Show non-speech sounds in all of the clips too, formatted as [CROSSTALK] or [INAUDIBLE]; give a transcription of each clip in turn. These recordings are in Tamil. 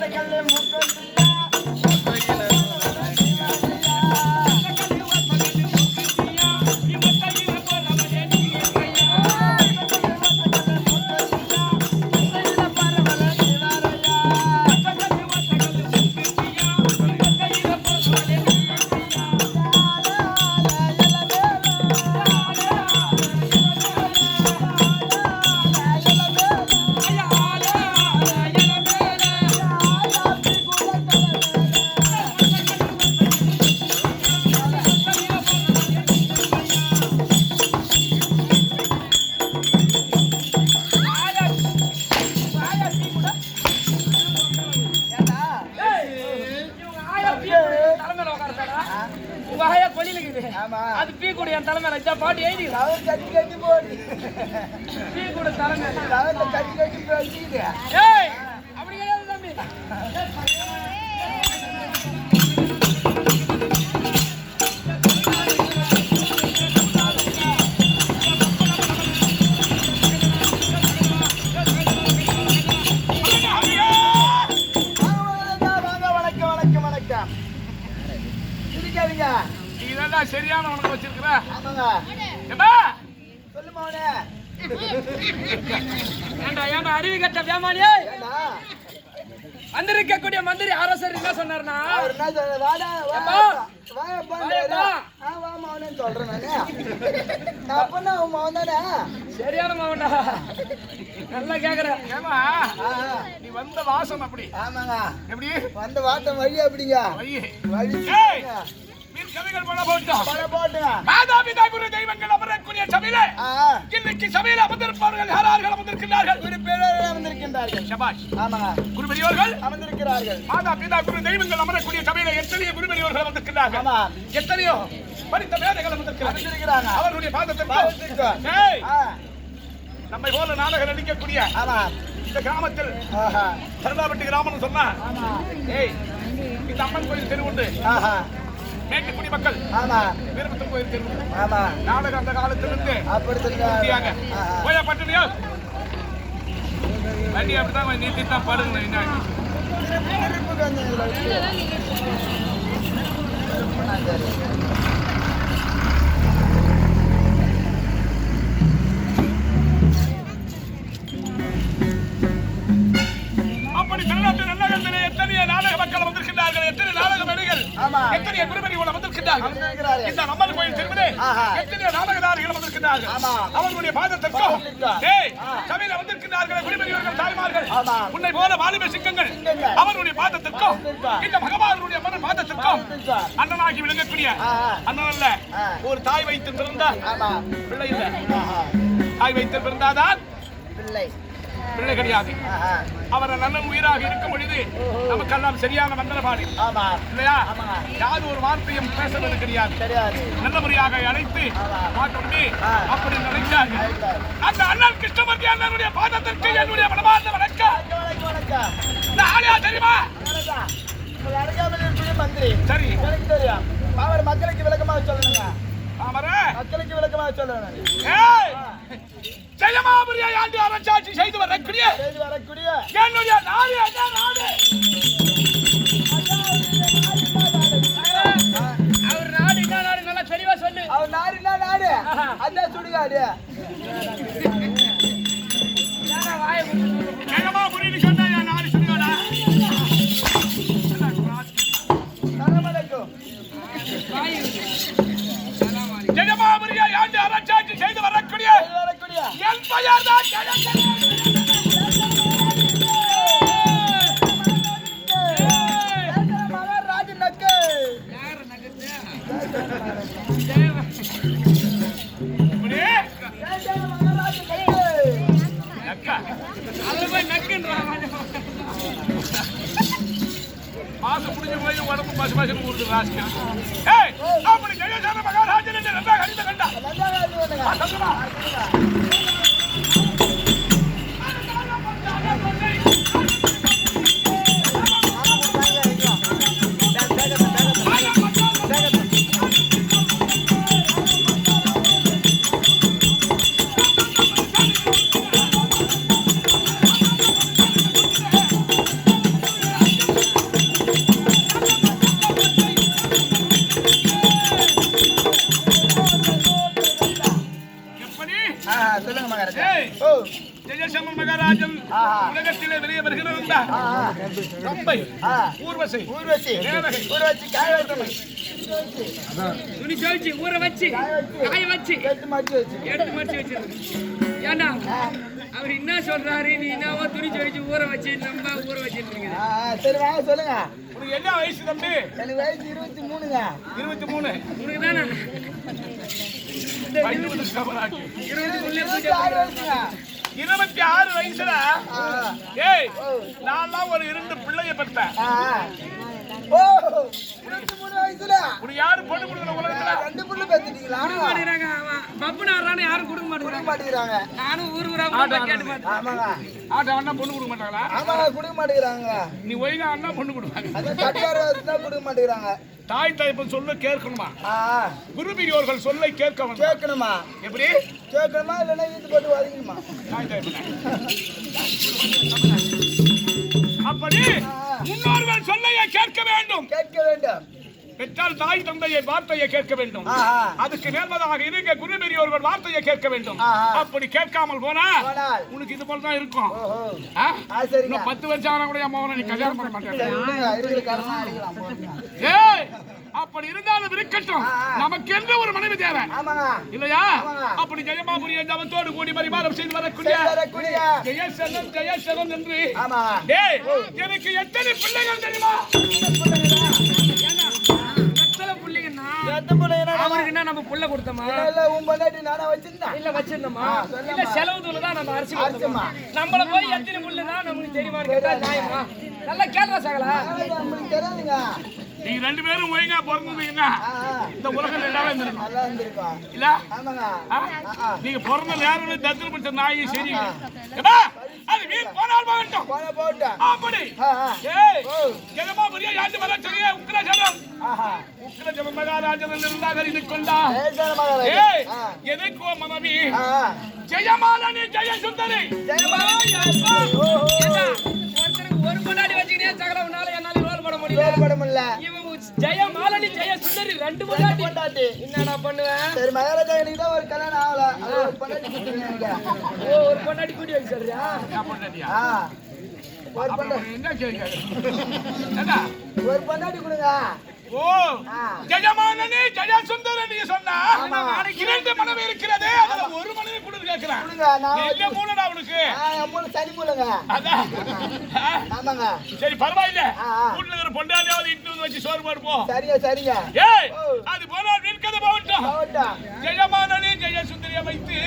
like a limo, run to வகையா கொல்லில இருக்குது ஆமா. அது பீ கூட என் தலைமையில இதான் பாட்டு எழுதி கட்டி கட்டி போடு. பீ கூட தலைமை கட்டி கட்டி ஏய் அப்படி கிடையாது தம்பி. சரியான உனக்கு வச்சிருக்கிற? ஆமாங்க. ஏப்பா சொல்லு மவனே. ஏண்டா ஏண்டா அறிவு கட்ட வியாமானியே ஏண்டா? வந்திருக்கக்கூடிய மந்திரி அரசர் என்ன சொன்னார்னா? சரியான மாவண்டா நல்லா கேக்குற. ஏமா. நீ வந்த வாசம் அப்படி. ஆமாங்க. எப்படி? வந்த வாட்டம் வழி அப்படிங்க. வழி. வழி கவிகள் போல போட்டோம் பண போட்டுங்க மாதா பிதா குரு தெய்வங்கள் அமரக்கூடிய சபையிலே இன்னைக்கு சபையில் அமர்ந்திருப்பவர்கள் யாரார்கள் அமர்ந்திருக்கிறார்கள் ஒரு பேரர் அமர்ந்திருக்கின்றார்கள். சபாஷ். ஆமாங்க. குருபெரியோர்கள். அமர்ந்திருக்கிறார்கள். மாதா பிதா குரு தெய்வங்கள் அமரக்கூடிய சபையில எத்தனையோ குருபெரியோர்கள் அமர்ந்திருக்கிறார்கள் ஆமா. எத்தனையோ படித்த மேதைகள் அமர்ந்திருக்கிறார்கள். அவர்களுடைய பாதத்திற்கு. நம்மை போல நாடகம் நடிக்கக்கூடிய ஆமா. இந்த கிராமத்தில் கருணாபட்டி கிராமம்னு சொன்னா ஆமா. ஏய் இந்த அம்மன் கோயில் தெரு உண்டு ஆஹா மேற்கு குடிமக்கள் ஆமா. தெரு உண்டு ஆமா. நாடகம் அந்த காலத்திலிருந்து அப்படி உறுதியாக சொல்லுங்க ஆஹா. போயா பட்டுனியா? வண்டி அப்படிதான் நீட்டி தான் படுங்க என்ன நல்லகத்திலே எத்தனையோ நாடக மக்கள் வந்திருக்கிறார்கள் எத்தனை நாடக மேடைகள் ஆமா. எத்தனையோ குருபெரிகள் வந்திருக்கிறார்கள். இந்த அம்மன் கோயில் திருவிழே ஆஹா. எத்தனையோ நாடகதாரிகள் வந்திருக்கிறார்கள் ஆமா. அவர்களுடைய பாதத்திற்கும். சபையில வந்திருக்கிறார்கள் குருபெரியவர்கள் தாய்மார்கள். உன்னை போல வாலிப சிங்கங்கள். அவருடைய பாதத்திற்கும். இந்த பகவானுடைய மன பாதத்திற்கும். அண்ணனாகி விளங்கக்கூடிய. அண்ணன் அல்ல. ஒரு தாய் வைத்து பிறந்தா ஆமா பிள்ளை இல்ல. தாய் வைத்து பிறந்தாதான் பிள்ளை பிள்ளை கிடையாது. அவர் நல்ல உயிராக இருக்கும் பொழுது நமக்கெல்லாம் சரியான மந்திரபாணி ஆமா. இல்லையா. யாரு ஒரு வார்த்தையும் பேசுவது கிடையாது. நல்ல முறையாக அழைத்து ஆ. அப்படி ஆயிட்டாரு. அந்த அண்ணன் கிருஷ்ணமூர்த்தி அண்ணனுடைய பாதத்திற்கு என்னுடைய மனமார்ந்த வணக்கம். ஆளியா தெரியுமா? மந்திரி. சரி. எனக்கு தெரியும். அவர் மக்களுக்கு விளக்கமாக சொல்லணுங்க. ஆமர மக்களுக்கு விளக்கமாக சொல்லணும். ஜெயமாபுரியை ஆண்டு அரசாட்சி செய்து வரக்கூடிய செய்து வரக்கூடிய என்னுடைய நாடு என்ன நாடு? அவர் நாடு என்ன நாடு நல்லா தெளிவா சொல்லு. அவர் நாடுனா நாடு? அதான் சுடுகாடு. வச்சு. காய வச்சு. வச்சு எடுத்து மாற்றி வச்சு. எடுத்து மடிச்சு வச்சிருக்கு ஏண்டா? அவர் என்ன சொல்றாரு? நீ என்னவோ துணி துவைச்சு ஊற வச்சு நம்ம ஊற வச்சிருக்கீங்க. சரி வாங்க சொல்லுங்க. உனக்கு என்ன வயசு தம்பி? எனக்கு வயசு இருபத்தி மூணுங்க. இருபத்தி மூணு. உனக்கு தானே இருபத்தி ஆறு வயசுங்க. இருபத்தி ஆறு வயசுல? ஏய். நான் ஒரு இரண்டு பிள்ளைய பெற்றேன். ஆ, ஆ. ஓ இருபத்தி மூணு வயசுல உனக்கு யாரு பொண்ணு கொடுக்கல பொண்ணு ஆடுறான்னு யாரும் கொடுக்க கொடுக்க மாட்டேங்கிறாங்க. நானும் ஊர் ஊரா கேட்டு பார்த்தேன். ஆமாங்க. ஆட்டா அண்ணா பொண்ணு கொடுக்க மாட்டாங்களா? ஆமாங்க கொடுக்க மாட்டேங்கிறாங்க. நீ ஒழுங்கா அண்ணா பொண்ணு கொடுப்பாங்க. அதான் கட்டியார தான் கொடுக்க மாட்டேங்கிறாங்க. தாய் தாய்ப்பன் சொல்ல கேட்கணுமா? குரு பெரியோர்கள் சொல்லை கேட்க வேண்டாம். கேட்கணுமா? எப்படி? கேட்கணுமா இல்லைன்னா இது போட்டு வதக்கணுமா தாய் தாய்ப்பன் [LAUGHS] அப்படி முன்னோர்கள் சொல்லையை கேட்க வேண்டும். கேட்க வேண்டும். பெற்றால் தாய் தந்தையை வார்த்தையை கேட்க வேண்டும். அதுக்கு நேர்மதாக இருக்க குரு பெரியோர்கள் வார்த்தையை கேட்க வேண்டும். அப்படி கேட்காமல் போனா உனக்கு இது போல தான் இருக்கும். இன்னும் பத்து வருஷம் ஆனா கூட என் மகனை நீ கல்யாணம் பண்ண மாட்டேன். ஏய் அப்படி இருந்தாலும் இருக்கட்டும். நமக்கு என்று ஒரு மனைவி தேவை. இல்லையா. அப்படி ஜெயமாபுரிய ஜபத்தோடு கூடி பரிமாறம் செய்து வரக்கூடிய ஜெயசலம் ஜெயசலம் என்று. எனக்கு எத்தனை பிள்ளைகள் தெரியுமா? புள்ளைங்கண்ணா எத்த பிள்ளைங்க அவருக்கு என்ன நம்ம புள்ள கொடுத்தோமா? இல்ல உன் பொண்டாட்டி நானா வச்சிருந்தேன் இல்ல வச்சிருந்தோமா. இல்ல செலவு தூள் தான் நம்ம அரிசி. கொடுத்தோமா? நம்மள போய் எத்தனை புல்லு தான் நமக்கு தெரியுமான்னு கேட்டா நியாயமா? நல்லா கேள்றா சகலா. நீங்க ரெண்டு பேரும் ஒழுங்கா பிறந்தீங்கன்னா. இந்த உலகம் இருந்திருக்கும் நல்லா இருந்திருக்கோம் இல்ல. நீங்க பிறந்த நேரம் தத்திர பிடிச்ச நாய் சரி. அது வீண் போனால் போகட்டும். போன அப்படி. ஏய் யாண்டு வர சொல்லிய இருந்தாக இது கொண்டா. ஏய் மனைவி? ஜெயமாலா. ஒரு பொண்டாடி வச்சுக்கினே சகல உன்னால என்னால ரோல் போட முடியல. பேர் பட முடியல. இவன் ஜெய மாலனி ஜெய சுந்தரி ரெண்டு பொண்டாட்டி பொண்டாட்டி. என்னடா பண்ணுவேன் சரி மகாராஜா எனக்கு தான் ஒரு கல்யாணம் ஆகல அது ஒரு பொண்டாட்டி. ஓ ஒரு பொண்டாட்டி கூட்டி வைக்க சொல்றியா. ஒரு பொண்டாட்டி என்ன? ஒரு பொண்டாட்டி கொடுங்க ஓ ஆ. ஜெயமாலனி ஜெயசுந்தரி நீ சொன்னா. இரண்டு மனைவி இருக்கிறது சரி பரவாயில்ல. வீட்டுல இருக்கிற இட்டு வந்து வச்சு சோறு போடுப்போம் சரிங்க சரிங்க ஏய். அது போனால் நிற்கது போகட்டும். ஜெயமானனி வைத்து.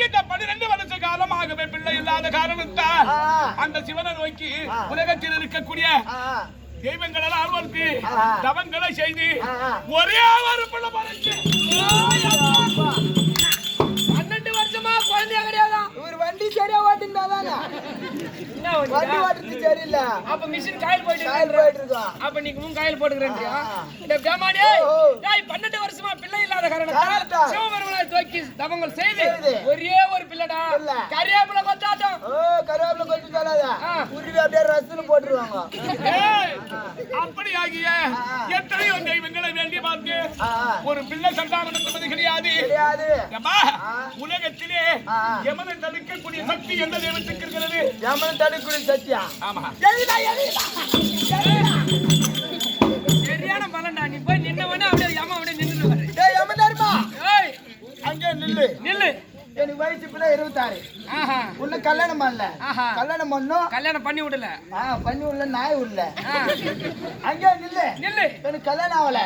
இந்த பன்னிரண்டு வருஷ காலமாகவே பிள்ளை இல்லாத காரணத்தால். அந்த சிவனை நோக்கி. உலகத்தில் இருக்கக்கூடிய ஆ, ஆ. தெய்வங்கள் எல்லாம் அருவருக்கு ஆ. தவங்களை செய்து. ஒரே ஒரு பிள்ளை குழந்தையா கிடையாதா இவர் வண்டி சரியா ஓட்டிருந்தாதாங்க என்ன வண்டி? ஓட்டுறது சரியில்லை அப்ப மிஷின் காயில் போயிட்டு காயில். போயிட்டு இருக்கோம் அப்ப நீங்க முன் காயில் போட்டுக்கிறேன்றியா ஆ. இந்த பேமாடி ஓ, ஓ. டேய் பன்னெண்டு வருஷமா பிள்ளை இல்லாத காரணத்தால் சிவபெருமனை தூக்கி தவங்கள் செய்து. ஒரே ஒரு பிள்ளைடா பிள்ளை. கரியாப்புல கொத்தாட்டம் ஓ கொட்டி தராத ஆ. உருவி அப்படியே ரசத்துல போட்டுருவாங்க ஏய், அப்படி ஆகிய ஆ. எத்தனையோ தெய்வங்களை வேண்டி பார்த்து. ஒரு பிள்ளை சந்தானம் என்பது கிடையாது. உலகத்திலே. எமனை தடுக்கக்கூடிய சக்தி எந்த தெய்வத்துக்கு இருக்கிறது? எமன் தடுக்குடி சத்தியா ஆமா. சரியான பலன்டா நீ போய் நின்னவனே அப்படியே ஏமா அப்படியே நின்று டேய் எமன் தருமா ஏய் அங்கே நில்லு. நில்லு. எனக்கு வயசு இப்ப இருபத்தாறு. ஆஹா. உன்ன கல்யாணம் பண்ணல. கல்யாணம் பண்ணும். கல்யாணம் பண்ணி விடல. ஆ பண்ணி உள்ள நாய் ஆ, அங்கே நில்லு. நில்லு. எனக்கு கல்யாணம் ஆகல.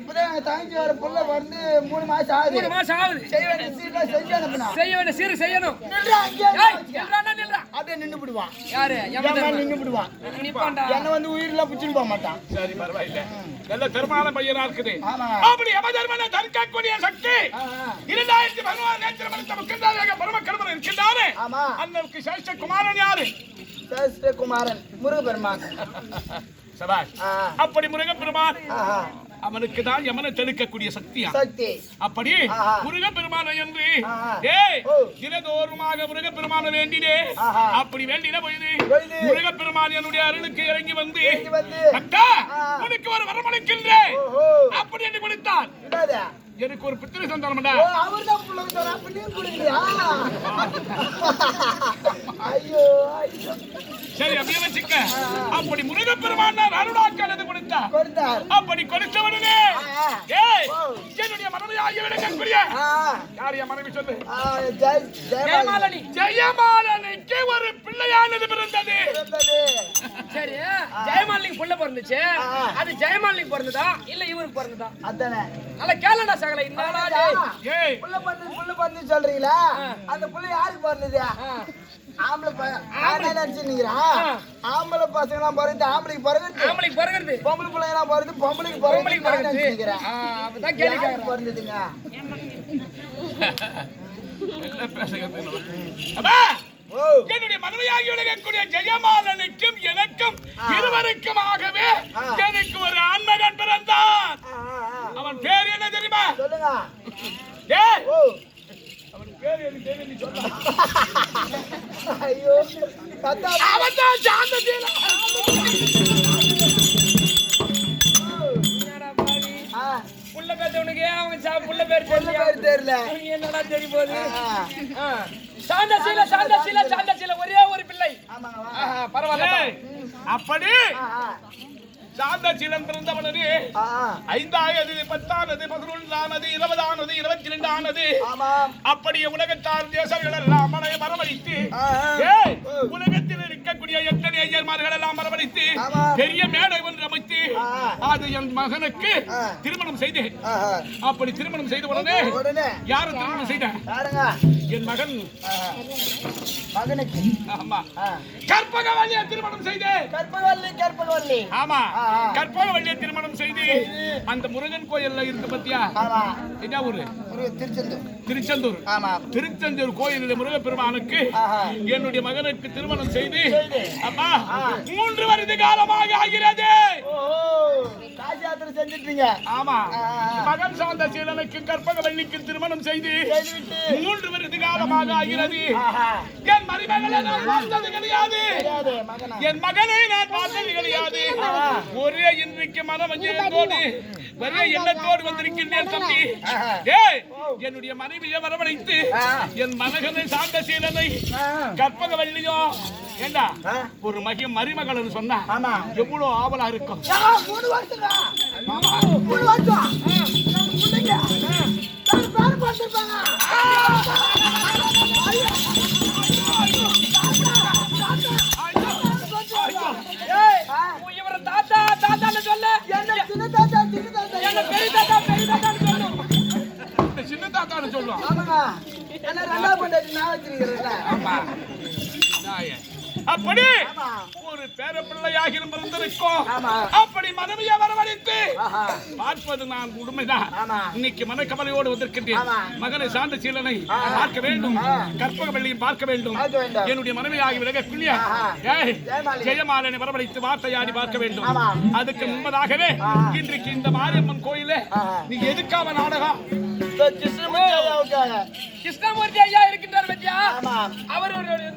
இப்பதான் எங்க தங்கச்சி வர புள்ள வந்து மூணு மாசம் ஆகுது. மூணு மாசம் ஆகுது. செய்ய வேண்டிய செஞ்சு செய்ய வேண்டிய சீரு செய்யணும். நில்றா அங்கே ஏய் நில்றானா நில்றா. அப்படியே நின்று விடுவான் யாரு? ஏமா நின்று விடுவான் என்ன வந்து உயிரெல்லாம் பிடிச்சிட்டு போக மாட்டான். சரி பரவாயில்ல. நல்ல திருமண பையனா இருக்குது. ஆமா. அப்படி யமதர்மனை தடுக்கக்கூடிய சக்தி. இரண்டாயிரத்தி பதினோரு திருமணத்தை முக்கியதாக பரமக்கடமன் இருக்கின்றாரு ஆமா. அண்ணனுக்கு சேஷ்ட குமாரன் யாரு? சேஷ்ட குமாரன் முருகபெருமான் சபாஷ் அப்படி முருகப்பெருமான் ஆஹா. அவனுக்கு தான் யமனை தடுக்கக்கூடிய சக்தியா? சக்தி. அப்படி ஆஹா. முருகப்பெருமான என்று. தினதோறுமாக முருகப்பெருமான வேண்டினே ஆஹா. அப்படி வேண்டின பொழுது பொழுது. முருகப்பெருமான் என்னுடைய அருளுக்கு இறங்கி வந்து அக்கா. உனக்கு ஒரு வரமளிக்கின்றேன். அப்படி என்று கொடுத்தான். எனக்கு ஒரு புத்திர சந்தானம்டா அவர்தான் புள்ள குடுக்குறியா? [LAUGHS] ஐயோ ஐயோ. சரி அப்படியே வச்சுக்க. அப்படி முருகப்பெருமான் நான் அருளாக்கு அல்லது கொடுத்தா கொடுத்தார். அப்படி கொடுத்தவனே. என்னுடைய மனைவியாகி விடக்கூடிய ஆ, யார் என் மனைவி சொல்லு? ஜெயமாலனி. ஜெயமாலனுக்கு ஒரு பிள்ளையானது பிறந்தது. பிறந்தது. சரி ஜெயமாலினிக்கு புள்ள பிறந்துச்சு. அது ஜெயமாலினிக்கு பிறந்ததா? இல்ல இவருக்கு பிறந்ததா? அதானே. நல்லா கேளடா சகல ஏய். புள்ள பிறந்தது, புள்ள பிறந்தது சொல்றீங்களா. அந்த புள்ள யாருக்கு பிறந்தது? ஆம்பளை என்ன நினைச்சுன்னுக்கிறேன் ஆம்பளை பசங்களாம் பிறகு ஆம்பளைக்கு பிறகு ஆம்பளைக்கு பிறகுறது பொம்பளை பிள்ளைங்களாம் பிறகு பொம்பளைக்கு பொம்பளைக்கு நினைச்சுக்கிறேன் ஆ, அப்பதான் கேள்வி எல்லாம் பேசுங்க, பேசுங்க. ஓ. என்னுடைய மனைவியாகி விளங்கக்கூடிய ஜெயமாலனுக்கும் எனக்கும் இருவருக்குமாகவே ஆ. எனக்கு ஒரு ஆண்மகன் பிறந்தான். அவன் பேர் என்ன தெரியுமா? சொல்லுங்க. ஐயோ கத்தா அவன் தான் சாந்தசீலன். என்னடா பாவி ஆ. புள்ள பெத்தவனுக்கு ஏன் அவங்க சா- புள்ள பேர் தெரியல பேர் தெரியல. என்னடா தெரிய போகுது. சாந்தசீல சாந்தசீல சாந்தசீல ஒரே ஒரு பிள்ளை. பரவாயில்ல. அப்படி. சாந்தசீலன் பிறந்தவனது. ஐந்தானது பத்தானது பதினொன்றானது இருபதானது இருபத்தி ரெண்டானது ஆமாம் அப்படி உலகத்தார் தேசங்கள் எல்லாம் மரமளித்து. ஏய், உலகத்தில் இருக்கக்கூடிய எத்தனை ஐயர்மார்கள் எல்லாம் மரமளித்து. பெரிய மேடை ஒன்று அமைத்து. அது என் மகனுக்கு. திருமணம் செய்தேன் ஆ. அப்படி திருமணம் செய்த உடனே யாரும் திருமணம் செய்த என் மகன் மகனுக்கு. ஆமா. கற்பகவல்லியை திருமணம் செய்தேன் கற்பகவல்லி கற்பகவல்லி. ஆமா. கற்பகவல்லியை திருமணம் செய்து. அந்த முருகன் கோயில்ல இருக்கு பத்தியா? என்ன ஊரு? திருச்செந்தூர். திருச்செந்தூர். ஆமா. திருச்செந்தூர் கோயிலில் முருகப்பெருமானுக்கு. என்னுடைய மகனுக்கு திருமணம் செய்து. செய்து. அம்மா. மூன்று வருட காலமாக ஆகிறது. யாத்திரை செஞ்சிட்டீங்க? ஆமா. மகன் சார்ந்த சீலனுக்கும் கற்பகவல்லிக்கும் திருமணம் செய்து மூன்று வருட காலமாக ஆகிறது. என் மருமகளை நான் பார்த்தது கிடையாது. என் மகனை நான் பார்த்தது கிடையாது. ஒரே இன்றைக்கு மனம் எண்ணத்தோடு ஒரே எண்ணத்தோடு வந்திருக்கின்றேன் தம்பி. என்னுடைய மனைவியை வரவழைத்து. என் மகனை சார்ந்த சீலனை. கற்பகவல்லியோ ஏண்டா. ஒரு மகிய மருமகள்னு சொன்னா எவ்வளவு ஆவலா இருக்கும் மூணு வருஷம். தாத்தா தாத்தான்னு சொல்லு என்ன சின்ன தாத்தா, சின்ன தாத்தா. என்ன பெரிய தாத்தா பெரிய தாத்தான்னு சொல்லு சின்ன தாத்தான்னு சொல்லுவான் ஆமாங்க. என்ன ரெண்டாவது நான் வச்சிருக்கிறேன்ல. ஆமா. அப்படி. ஒரு பேர பிள்ளையாக இருந்திருக்கும். அப்படி மனைவியை வரவழைத்து. பார்ப்பது நான் உண்மைதான். இன்னைக்கு மனக்கவலையோடு வந்திருக்கின்றேன். மகனை சார்ந்த சீலனை. பார்க்க வேண்டும் ஆ. கற்பகவல்லியும் பார்க்க வேண்டும். என்னுடைய மனைவியாகி ஆஹா. ஏய், ஜெயமாலினி. வரவழைத்து வார்த்தையாடி பார்க்க வேண்டும். அதுக்கு முன்பதாகவே. இன்றைக்கு இந்த மாரியம்மன் கோயிலே. நீ எதுக்காக நாடகம் கிருஷ்ணமூர்த்தி ஐயாவுக்காக. கிருஷ்ணமூர்த்தி ஐயா இருக்கின்றார் பத்தியா. அவர்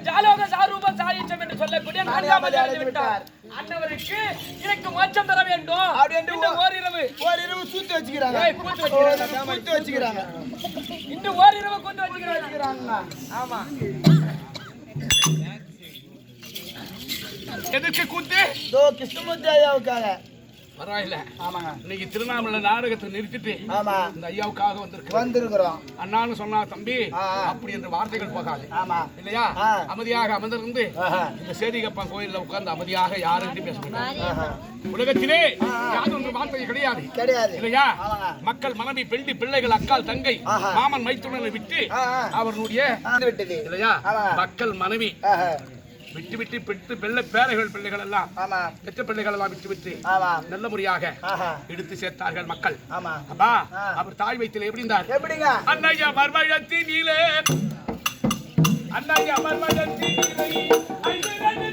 ஜாலோக சாரூப சாயுச்சம் என்று சொல்லக்கூடிய நான்காம் அடைந்து விட்டார் அன்னவருக்கு எனக்கு மோட்சம் தர வேண்டும் அப்படி என்று இன்னும் ஓரிரவு ஓரிரவு சூத்து வச்சுக்கிறாங்க. கூத்து வச்சுக்கிறாங்க. இன்னும் ஓரிரவு கொண்டு வச்சுக்கிறாங்க. ஆமா எதுக்கு கூத்து கிருஷ்ணமூர்த்தி ஐயாவுக்காக. பரவாயில்ல ஆமாங்க. இன்னைக்கு திருவண்ணாமலை நாடகத்தை நிறுத்திட்டு ஆமா. இந்த ஐயாவுக்காக வந்திருக்கிறோம். அண்ணான்னு சொன்னா தம்பி. அப்படி என்ற வார்த்தைகள் போகாது ஆமா. இல்லையா. அமைதியாக அமர்ந்திருந்து. இந்த சேதிகப்பன் கோயில்ல உட்கார்ந்து அமைதியாக யாருக்கிட்டையும் பேச ஆஹா. உலகத்திலே. யாரும் ஒன்று வார்த்தை கிடையாது கிடையாது. இல்லையா. மக்கள் மனைவி பெண்டி பிள்ளைகள் அக்கால் தங்கை. மாமன் மைத்துனனை விட்டு. அவர்களுடைய. இல்லையா. மக்கள் மனைவி. விட்டு விட்டு பெற்று பிள்ளை பேரைகள் பிள்ளைகள் எல்லாம் ஆமா. பெற்ற பிள்ளைகள் எல்லாம் விட்டு விட்டு. நல்ல முறையாக. எடுத்து சேர்த்தார்கள் மக்கள் ஆமா. அப்பா. அவர் தாய் வயிற்றில் எப்படி இருந்தார் எப்படிங்க அன்னையா மர்மழத்தினிலே அன்னையா மர்மழத்தினிலே ஐந்து ரெண்டு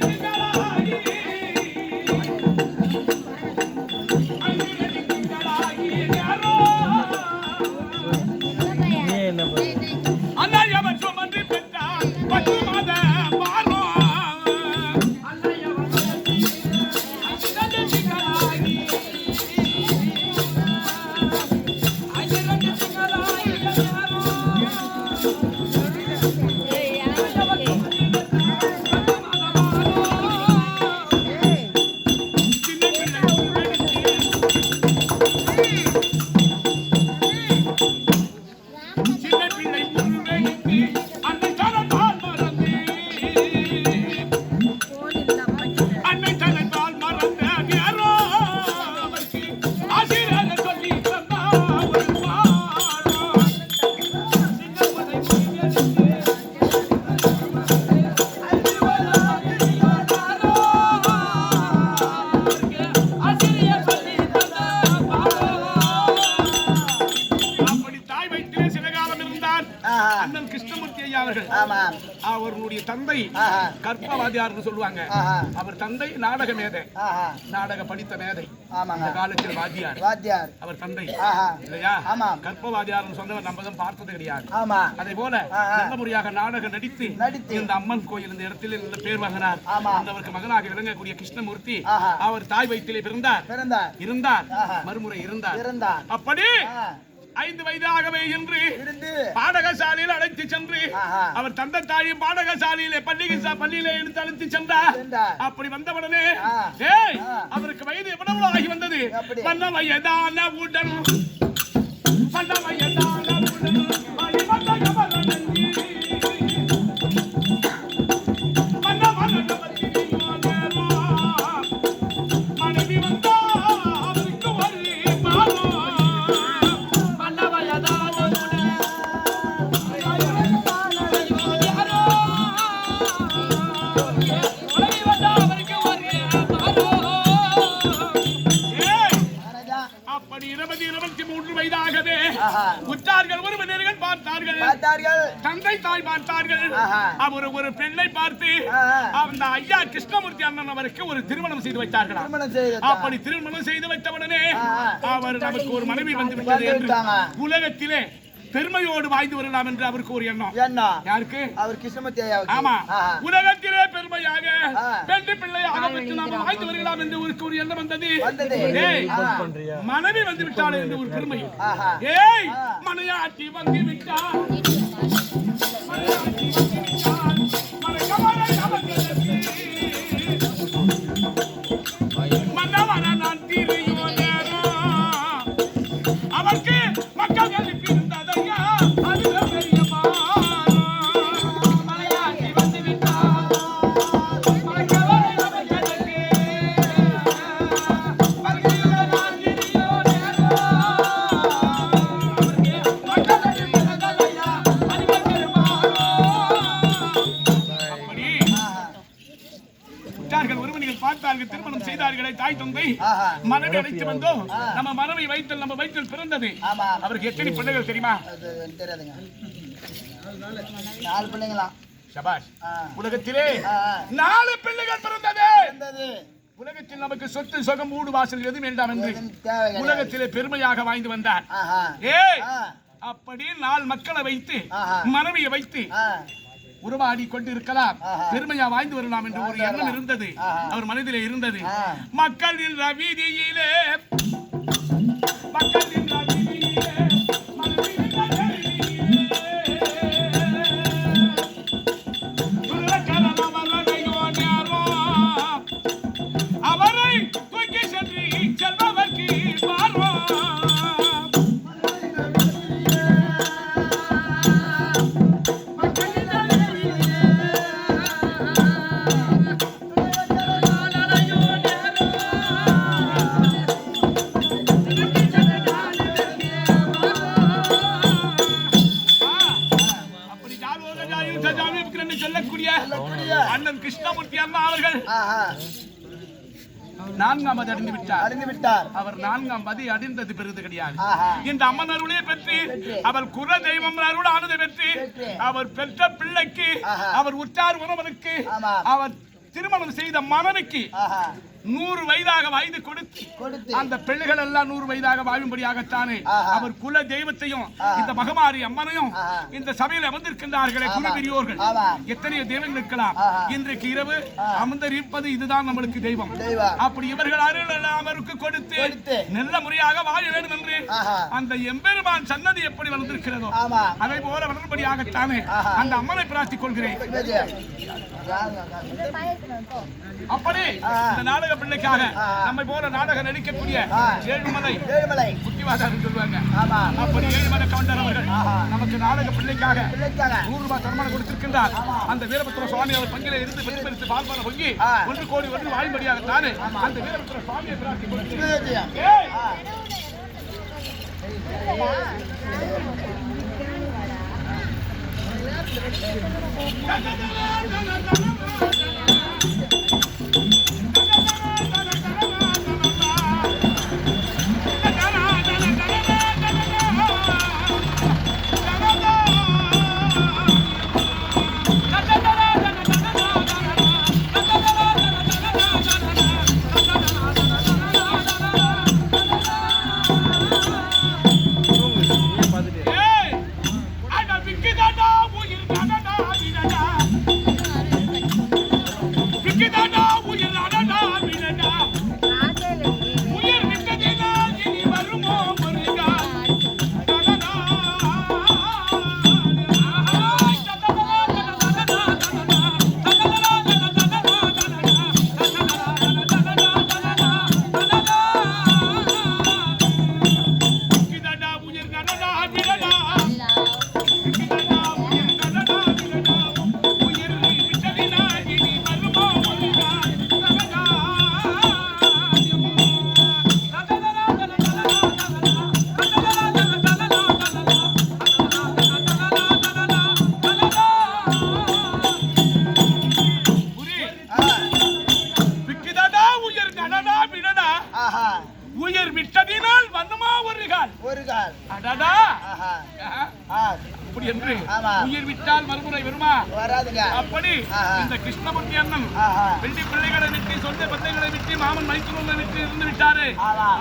அவர்கள் அவர்களுடைய தந்தை. கற்பவாதியார்னு சொல்லுவாங்க. அவர் தந்தை நாடக மேதை. நாடக படித்த மேதை. அந்த காலத்தில் வாத்தியார். வாத்தியார். அவர் தந்தை. இல்லையா. கற்பவாதியார்னு சொன்னவர் நம்ம தான் பார்த்தது கிடையாது. ஆமா. அதே போல. நல்ல முறையாக நாடகம் நடித்து நடித்து. இந்த அம்மன் கோயில் இந்த இடத்தில் நல்ல பேர் வாங்கினார் ஆமா. அந்தவருக்கு மகனாக விளங்கக்கூடிய கிருஷ்ணமூர்த்தி. அவர் தாய் வயிற்றிலே பிறந்தார். இருந்தார். மறுமுறை இருந்தார். இருந்தார். அப்படி ஐந்து வயதாகவே என்று பாடகசாலையில் அழைத்து சென்று. அவர் தந்த தாயும் பாடகசாலையிலே பள்ளிக்கு பள்ளியிலே எடுத்து அழைத்து சென்றார். அப்படி வந்தவுடனே. அவருக்கு வயது எவ்வளவு ஆகி வந்தது? வந்த வயதான உடன் அப்படி திருமணம் செய்து வைத்தவுடனே. அவர் நமக்கு ஒரு மனைவி வந்து விட்டது என்று. உலகத்திலே பெருமையோடு வாழ்ந்து வரலாம் என்று அவருக்கு ஒரு எண்ணம் என்ன யாருக்கு அவர் கிருஷ்ணமூர்த்தி ஐயாவுக்கு ஆமா. உலகத்திலே பெருமையாக. பெண்டு பிள்ளையாக பெற்று நாம் வாழ்ந்து வருகிறோம் என்று ஒரு ஒரு எண்ணம் வந்தது. மனைவி வந்து விட்டாள் என்று ஒரு பெருமை. ஏய். மனையாட்டி வந்து விட்டாள் பார்த்தார்கள் திருமணம் செய்தார்களே தாய் தந்தை. மனைவி அழைத்து வந்தோம். நம்ம மனைவி வயிற்றில் நம்ம வயிற்றில் பிறந்தது. அவருக்கு எத்தனை பிள்ளைகள் தெரியுமா? நாலு சபாஷ். உலகத்திலே. நாலு பிள்ளைகள் பிறந்தது. உலகத்தில் நமக்கு சொத்து சுகம் மூடு வாசல் எதுவும் வேண்டாம் என்று. உலகத்திலே பெருமையாக வாழ்ந்து வந்தார். ஆ, அப்படி நாலு மக்களை வைத்து. மனைவியை வைத்து உருவாடி கொண்டு இருக்கலாம் ஆஹா. பெருமையா வாழ்ந்து வரலாம் என்று ஒரு எண்ணம் இருந்தது. அவர் மனதிலே இருந்தது ஆ. மக்களின் வீதியிலே மக்களின் வீதியிலே அவர் நான்காம் பதி அடைந்தது பெறுது கிடையாது இந்த அம்மன் அருளே பெற்று அவர் குல தெய்வம் அருள் ஆனதை பெற்று. அவர் பெற்ற பிள்ளைக்கு. அவர் உற்றார் உறவனுக்கு. அவர் திருமணம் செய்த ஆஹா நூறு வயதாக வயது கொடுத்து அந்த பிள்ளைகள் எல்லாம் நூறு வயதாக வாழும்படியாகத்தானே. அவர் குல தெய்வத்தையும். இந்த மகமாரி அம்மனையும். இந்த சபையில் அமர்ந்திருக்கின்றார்களே குரு ஆமா. பெரியோர்கள். எத்தனையோ தெய்வங்கள் இருக்கலாம். இன்றைக்கு இரவு அமர்ந்திருப்பது இதுதான் நம்மளுக்கு தெய்வம். அப்படி இவர்கள் அருள் எல்லாம் அவருக்கு கொடுத்து. நல்ல முறையாக வாழ வேண்டும் என்று. அந்த எம்பெருமான் சன்னதி எப்படி வளர்ந்திருக்கிறதோ அதை போல வளரும்படியாகத்தானே ஆஹா. அந்த அம்மனை பிரார்த்திக் கொள்கிறேன். அப்படி. இந்த நாடக பிள்ளைக்காக. நம்மை போல நாடகம் நடிக்கக்கூடிய. ஏழுமலை ஏழுமலை புத்திவாதாரம் சொல்லுவாங்க ஆமா அப்படி ஏழுமலை கவுண்டர் அவர்கள். நமக்கு நாடக பிள்ளைக்காக நூறு ரூபாய் தருமானம் கொடுத்திருக்கின்றார் அந்த வீரபத்திர சுவாமி அவர் பங்கில இருந்து பெருமெடுத்து பால்பான பொங்கி. ஒன்று கோடி ஒன்று வாய்மடியாகத்தானே அந்த வீரபத்திர சுவாமியை பிரார்த்திக் கொள்கிறேன் அப்படி என்று. உயிர் விட்டால் மறுமுறை வருமா? அப்படி. இந்த கிருஷ்ணமூர்த்தி அண்ணன் வெள்ளி பிள்ளைகளை விட்டு சொந்த பந்தைகளை விட்டு மாமன் மைத்துனரை விட்டு இருந்து விட்டாரு.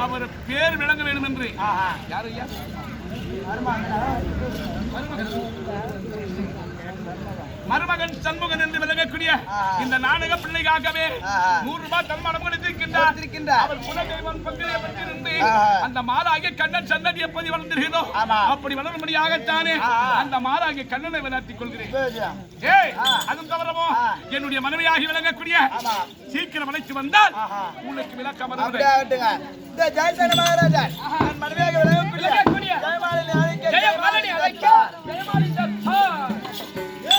அவர் பேர் விளங்க வேண்டும் என்று யாரு ஐயா? மருமகன் சண்முகன் என்று விளங்கக்கூடிய. இந்த நாடக பிள்ளைக்காகவே. நூறு ரூபாய் தன்மானம் கொடுத்திருக்கின்றார். அவர் குலதெய்வம். அந்த மாலாகிய கண்ணன் சன்னதி எப்படி வளர்ந்திருக்கிறதோ. அப்படி வளரும்படியாகத்தானே. அந்த மாலாகிய கண்ணனை விளையாட்டிக் கொள்கிறேன். ஏய். அதுவும் தவறமோ. என்னுடைய மனைவியாகி விளங்கக்கூடிய. சீக்கிரம் அழைத்து வந்தால். உனக்கு விளக்கம் இந்த ஜெயசேன மனைவியாக விளங்கக்கூடிய